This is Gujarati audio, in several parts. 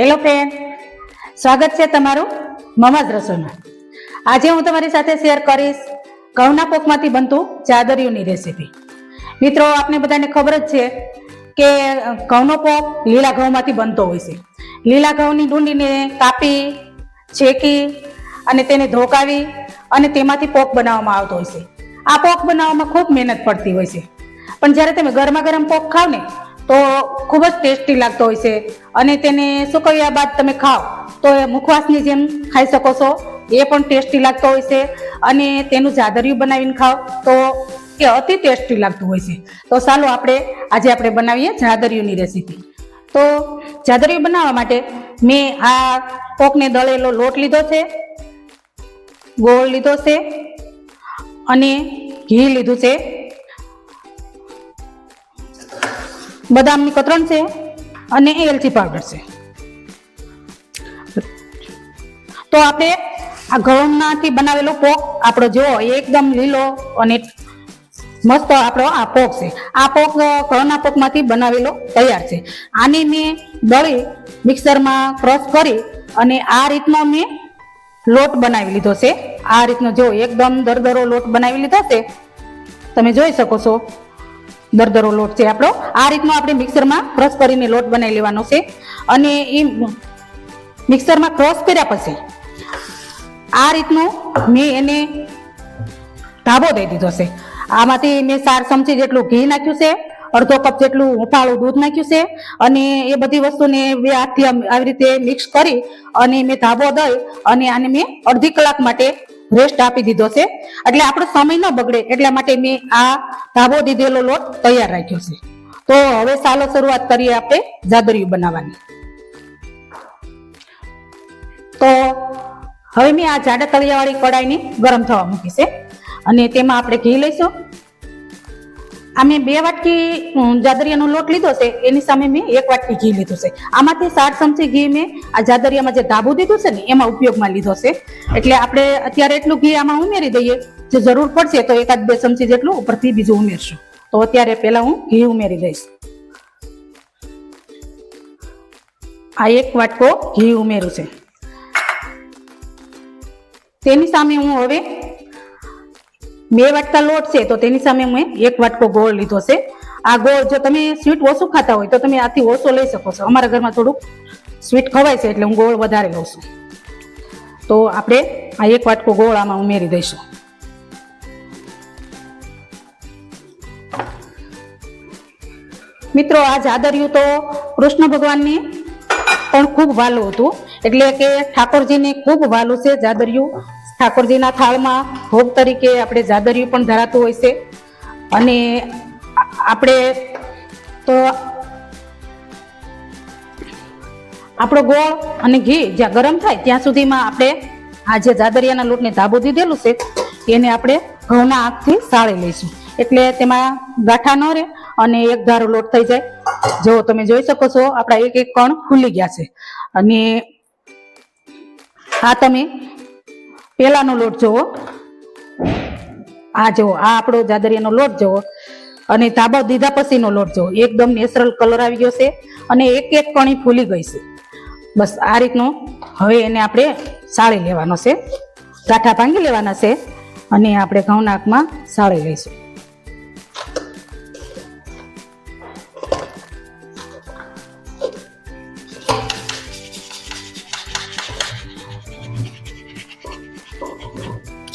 હેલો ફ્રેન્ડ સ્વાગત છે તમારું મમાજ રસોઈમાં. આજે હું તમારી સાથે શેર કરીશ ઘઉંના પોકમાંથી બનતું ચાદરિયુંની રેસીપી મિત્રો, આપને બધાને ખબર જ છે કે ઘઉંનો પોક લીલા ઘઉંમાંથી બનતો હોય છે. લીલા ઘઉંની ડુંડીને કાપી છેકી અને તેને ધોકાવી અને તેમાંથી પોક બનાવવામાં આવતો હોય છે. આ પોક બનાવવામાં ખૂબ મહેનત પડતી હોય છે. પણ જ્યારે તમે ગરમા ગરમ પોક ખાવ ને તો ખૂબ જ ટેસ્ટી લાગતો હોય છે. અને તેને સુકવ્યા બાદ તમે ખાઓ તો એ મુખવાસની જેમ ખાઈ શકો છો. એ પણ ટેસ્ટી લાગતો હોય છે. અને તેનું જાદરિયું બનાવીને ખાઓ તો એ અતિ ટેસ્ટી લાગતું હોય છે. તો ચાલો આપણે આજે આપણે બનાવીએ જાદરિયુંની રેસીપી. તો જાદરિયું બનાવવા માટે મેં આ કોકને દળેલો લોટ લીધો છે, ગોળ લીધો છે અને ઘી લીધું છે. બદામની કતરણ છે અને એલચી પાવડર છે. તો આપણે આ ઘઉંનાથી બનાવેલો પોક આપણો જો એકદમ લીલો અને મસ્ત આપણો આ પોક છે. આ પોક ઘઉંના પોકમાંથી બનાવેલો તૈયાર છે. આને મેં દળી મિક્સરમાં ક્રશ કરી અને આ રીતનો મેં લોટ બનાવી લીધો છે. આ રીતનો જો એકદમ દરદરો લોટ બનાવી લીધો છે. તમે જોઈ શકો છો. દરદરો લોટ છે આપણો. આ રીતનો આપણે મિક્સરમાં ક્રશ કરીને લોટ બનાવી લેવાનો છે. અને એ મિક્સરમાં ક્રશ કર્યા પછી આ રીતનું મેં એને ધાબો દઈ દીધો છે. આમાંથી મેં ચાર ચમચી જેટલું ઘી નાખ્યું છે, અડધો કપ જેટલું હુંફાળું દૂધ નાખ્યું છે અને એ બધી વસ્તુને બે હાથથી આવી રીતે મિક્સ કરી અને મેં ધાબો દઈ અને આને મેં અડધી કલાક માટે રેસ્ટ આપી દીધો છે. એટલે આપણો સમય ન બગડે એટલા માટે મેં આ ધાબો દીધેલો લોટ તૈયાર રાખ્યો છે. તો હવે ચાલો શરૂઆત કરીએ આપણે જાદરિયું બનાવવાની. તો હવે મેં આ જાડા તળિયાવાળી કડાઈની ગરમ થવા મૂકી છે. અને તેમાં આપણે ઘી લઈશું. આ મેં બે વાટકી અમ, જાદરિયાનો લોટ લીધો છે એની સામે મેં એક વાટકી ઘી લીધું છે. આમાંથી સાત ચમચી ઘી મેં આ જાદરિયામાં જે ધાબુ દીધું છે ને એમાં ઉપયોગમાં લીધો છે. એટલે આપણે અત્યારે એટલું ઘી આમાં ઉમેરી દઈએ. જે જરૂર પડશે તો એકાદ બે ચમચી જેટલું ઉપરથી બીજું ઉમેરશું. તો અત્યારે પહેલાં હું ઘી ઉમેરી દઈશ. આ એક વાટકો ઘી ઉમેરું છે. તેની સામે હું હવે બે વાટકા લોટ છે, તો તેની સામે મેં એક વાટકો ગોળ લીધો છે. આ ગોળ જો તમે સ્વીટ ઓછું ખાતા હોય, તો તમે આથી ઓછો લઈ શકો છો. અમારા ઘરમાં થોડુંક સ્વીટ ખવાય છે, એટલે હું ગોળ વધારે લઉં છું. તો આપણે આ એક વાટકો ગોળ આમાં ઉમેરી દઈશું. મિત્રો, આ જાદરિયું તો કૃષ્ણ ભગવાનની પણ ખૂબ વાલું હતું. એટલે કે ઠાકોરજીને ખૂબ વાલું છે જાદરિયું. ઠાકોરજીના થાળમાં ભોગ તરીકે આપણે જાદરિયું પણ ધરાતું હોય છે. અને આપણે તો આપણો ગોળ અને ઘી જ્યાં ગરમ થાય ત્યાં સુધીમાં આપણે આ જે જાદરિયાના લોટને ધાબો દીધેલું છે, એને આપણે ઘઉંના આંખથી સાળી લઈશું. એટલે તેમાં ગાંઠા ન રહે અને એક ધારો લોટ થઈ જાય. જો તમે જોઈ શકો છો, આપણા એક એક કણ ખુલી ગયા છે. અને આ તમે પેલાનો લોટ જુઓ આ જુઓ, આ આપણો જાદરિયાનો લોટ જુઓ. અને ધાબા દીધા પછીનો લોટ જુઓ. એકદમ નેચરલ કલર આવી ગયો છે અને એક એક કણી ફૂલી ગઈ છે. બસ આ રીતનું હવે એને આપણે સાળી લેવાનો છે. ગાંઠા ભાંગી લેવાના છે અને આપણે ઘઉંનાકમાં સાળી લઈશું.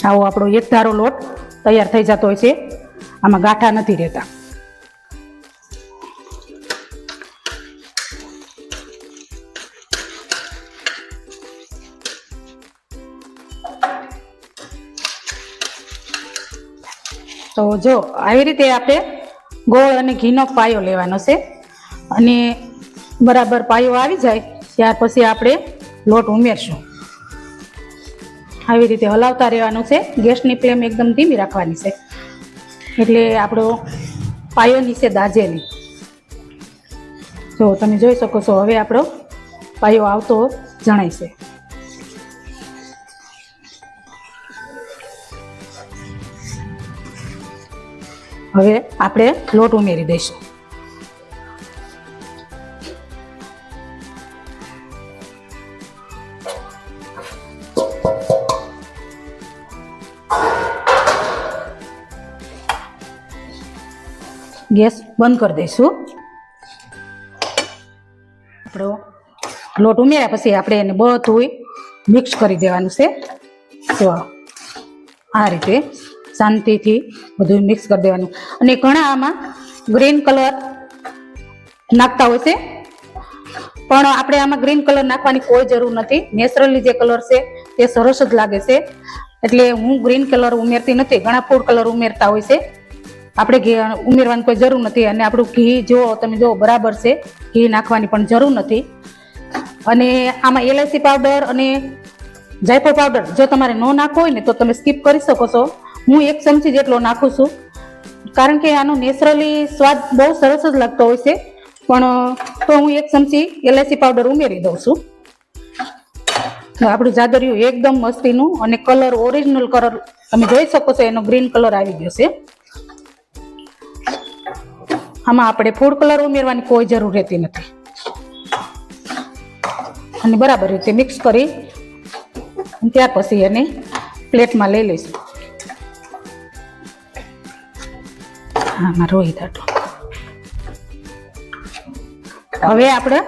આવો આપણો એક ધારો લોટ. તૈયાર થઈ જતો હોય છે. આમાં ગાંઠા નથી રહેતા. તો જો, આવી રીતે આપણે ગોળ અને ઘીનો પાયો લેવાનો છે. અને બરાબર પાયો આવી જાય, ત્યાર પછી આપણે લોટ ઉમેરશું. આવી રીતે હલાવતા રહેવાનું છે. ગેસની ફ્લેમ એકદમ ધીમી રાખવાની છે. એટલે આપણો પાયો નીચે દાજે નહીં. જો તમે જોઈ શકો છો, હવે આપણો પાયો આવતો જણાય છે. હવે આપણે લોટ ઉમેરી દઈશું. ગેસ બંધ કરી દઈશું. આપણો લોટ ઉમેર્યા પછી આપણે એને બધું મિક્સ કરી દેવાનું છે. તો આ રીતે શાંતિથી બધું મિક્સ કરી દેવાનું. અને ઘણા આમાં ગ્રીન કલર નાખતા હોય છે. પણ આપણે આમાં ગ્રીન કલર નાખવાની કોઈ જરૂર નથી. નેચરલી જે કલર છે તે સરસ જ લાગે છે. એટલે હું ગ્રીન કલર ઉમેરતી નથી. ઘણા ફૂડ કલર ઉમેરતા હોય છે. આપણે ઘી ઉમેરવાની કોઈ જરૂર નથી અને આપણું ઘી જો તમે જો બરાબર છે, ઘી નાખવાની પણ જરૂર નથી. અને આમાં એલઆઈસી પાવડર અને જાયફળ પાવડર જો તમારે ન નાખવો હોય ને તો તમે સ્કીપ કરી શકો છો. હું એક ચમચી જેટલો નાખું છું. કારણ કે આનો નેચરલી સ્વાદ બહુ સરસ જ લાગતો હોય છે. પણ, તો હું એક ચમચી એલઆઈસી પાવડર ઉમેરી દઉં છું. આપણું જાદરિયું એકદમ મસ્તીનું અને કલર ઓરિજિનલ કલર તમે જોઈ શકો છો, એનો ગ્રીન કલર આવી ગયો છે. આમાં આપણે ફૂડ કલર ઉમેરવાની કોઈ જરૂર રહેતી નથી. અને બરાબર રીતે મિક્સ કરી ત્યાર પછી એને પ્લેટમાં લઈ લઈશું. હા મારું રોહિત આટલું હવે આપણે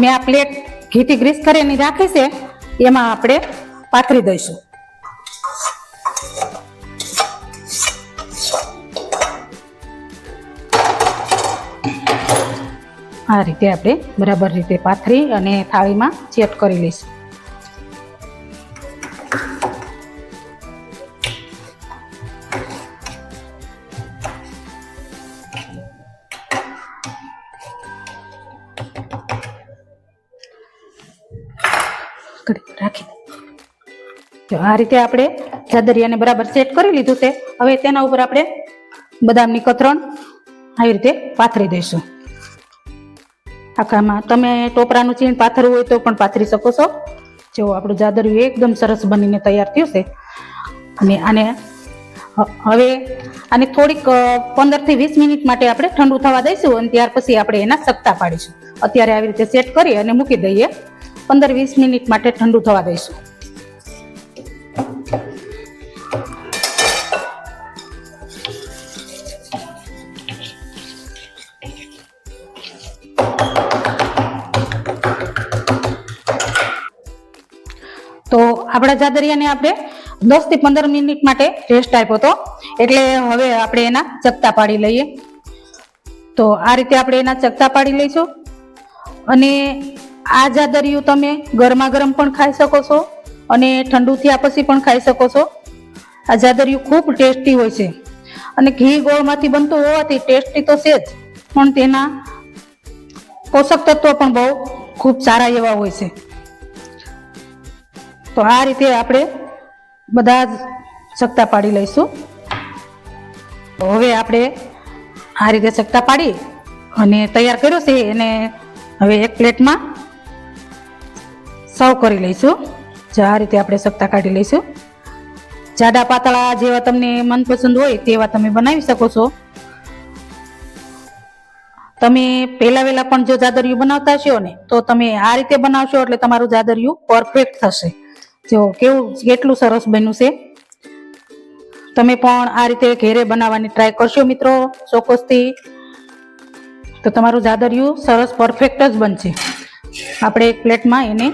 મેં આ પ્લેટ ઘીથી ગ્રીસ કરીને રાખી છે, એમાં આપણે પાથરી દઈશું. આ રીતે આપણે બરાબર રીતે પાથરી અને થાળીમાં સેટ કરી લઈશું. રાખી દે. આ રીતે આપણે જાદરિયાને બરાબર સેટ કરી લીધું છે. હવે તેના ઉપર આપણે બદામની કતરણ આવી રીતે પાથરી દઈશું. આખામાં. તમે ટોપરાનું ચીણ પાથરવું હોય તો પણ પાથરી શકો છો. જો આપણું જાદરિયું એકદમ સરસ બનીને તૈયાર થયું છે. અને આને હવે આને થોડીક પંદરથી વીસ મિનિટ માટે આપણે ઠંડુ થવા દઈશું અને ત્યાર પછી આપણે એના સક્તા પાડીશું. અત્યારે આવી રીતે સેટ કરી અને મૂકી દઈએ. પંદર વીસ મિનિટ માટે ઠંડુ થવા દઈશું. આપણા જાદરિયાને આપણે દસથી પંદર મિનિટ માટે રેસ્ટ આપ્યો હતો. એટલે હવે આપણે એના ચકતા પાડી લઈએ. તો આ રીતે આપણે એના ચકતા પાડી લઈશું. અને આ જાદરિયું તમે ગરમા ગરમ પણ ખાઈ શકો છો અને ઠંડુ થયા પછી પણ ખાઈ શકો છો. આ જાદરિયું ખૂબ ટેસ્ટી હોય છે. અને ઘી ગોળમાંથી બનતું હોવાથી ટેસ્ટી તો છે જ, પણ તેના પોષક તત્વો પણ બહુ ખૂબ સારા એવા હોય છે. તો આ રીતે આપણે બધા જ સક્તા પાડી લઈશું. હવે આપણે આ રીતે સક્તા પાડી અને તૈયાર કર્યો છે એને હવે એક પ્લેટમાં સર્વ કરી લઈશું. જો આ રીતે આપણે સક્તા કાઢી લઈશું. જાડા પાતળા જેવા તમને મનપસંદ હોય તેવા તમે બનાવી શકો છો. તમે પહેલા વહેલા પણ જો જાદરિયું બનાવતા હશો ને, તો તમે આ રીતે બનાવશો એટલે તમારું જાદરિયું પરફેક્ટ થશે. જો કેવું કેટલું સરસ બન્યું છે. તમે પણ આ રીતે ઘેરે બનાવવાની ટ્રાય કરશો મિત્રો, ચોક્કસથી. તો તમારું જાદરિયું સરસ પરફેક્ટ જ બનશે. આપણે એક પ્લેટમાં એને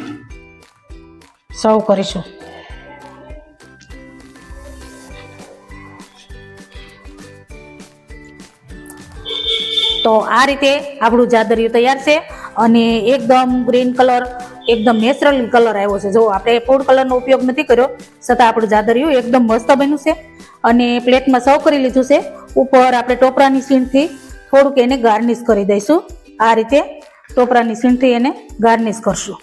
સર્વ કરીશું. તો આ રીતે આપણું જાદરિયું તૈયાર છે અને એકદમ ગ્રીન કલર, એકદમ નેચરલ કલર આવ્યો છે. જો આપણે ફૂડ કલરનો ઉપયોગ નથી કર્યો, છતાં આપણું જાદરિયું એકદમ મસ્ત બન્યું છે અને પ્લેટમાં સર્વ કરી લીધું છે. ઉપર આપણે ટોપરાની સીણથી થોડુંક એને ગાર્નિશ કરી દઈશું. આ રીતે ટોપરાની સીણથી એને ગાર્નિશ કરશું.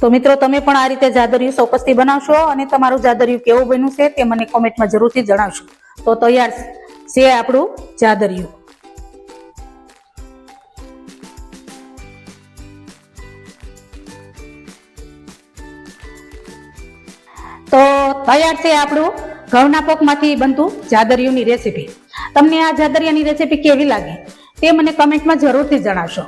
તો મિત્રો, તમે પણ આ રીતે જાદરિયું ચોક્કસથી બનાવશો અને તમારું જાદરિયું કેવું બન્યું છે તે મને કોમેન્ટમાં જરૂરથી જણાવશો. તો તૈયાર છે આપણું ચાદરિયું. તો તૈયાર છે આપણું ઘઉંના પોકમાંથી બનતું જાદરિયુંની રેસીપી. તમને આ જાદરિયાની રેસીપી કેવી લાગી? તે મને કમેન્ટમાં જરૂરથી જણાવશો.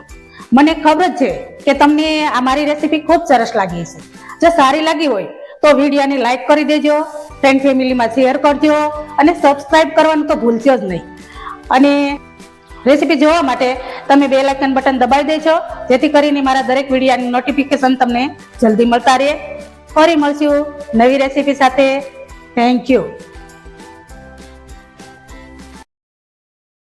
મને ખબર જ છે કે તમને આ મારી રેસીપી ખૂબ સરસ લાગી છે જો સારી લાગી હોય તો વિડીયોને લાઈક કરી દેજો ફ્રેન્ડ ફેમિલીમાં શેર કરજો અને સબસ્ક્રાઇબ કરવાનું તો ભૂલશો જ નહીં. અને રેસીપી જોવા માટે તમે બે લાઇકન બટન દબાવી દેજો, જેથી કરીને મારા દરેક વિડીયાની નોટિફિકેશન તમને જલ્દી મળતા રહે. ફરી મળશું નવી રેસીપી સાથે. Thank you